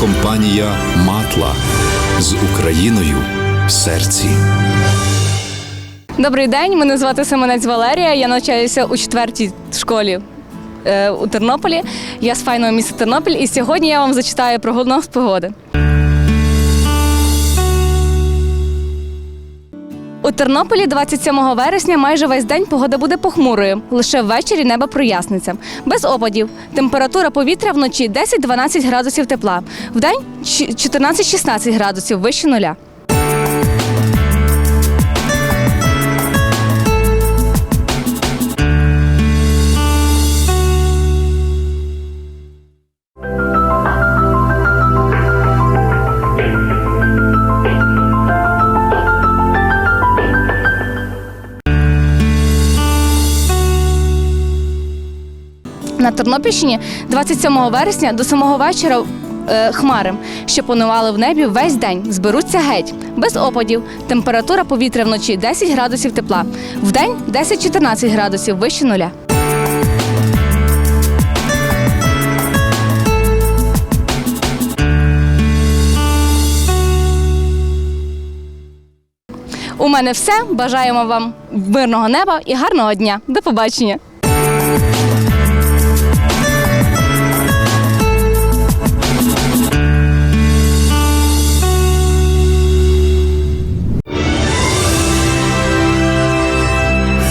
компанія Матла з Україною в серці. Добрий день, мене звати Семенець Валерія. Я навчаюся у четвертій школі е, у Тернополі. Я з файного міста Тернопіль, і сьогодні я вам зачитаю прогноз погоди. У Тернополі 27 вересня майже весь день погода буде похмурою. Лише ввечері небо проясниться. Без опадів. Температура повітря вночі 10-12 градусів тепла. Вдень ч- 14-16 градусів вище нуля. На Тернопільщині 27 вересня до самого вечора е, хмари, що панували в небі весь день, зберуться геть, без опадів. Температура повітря вночі 10 градусів тепла, вдень 10-14 градусів вище нуля. У мене все. Бажаємо вам мирного неба і гарного дня. До побачення.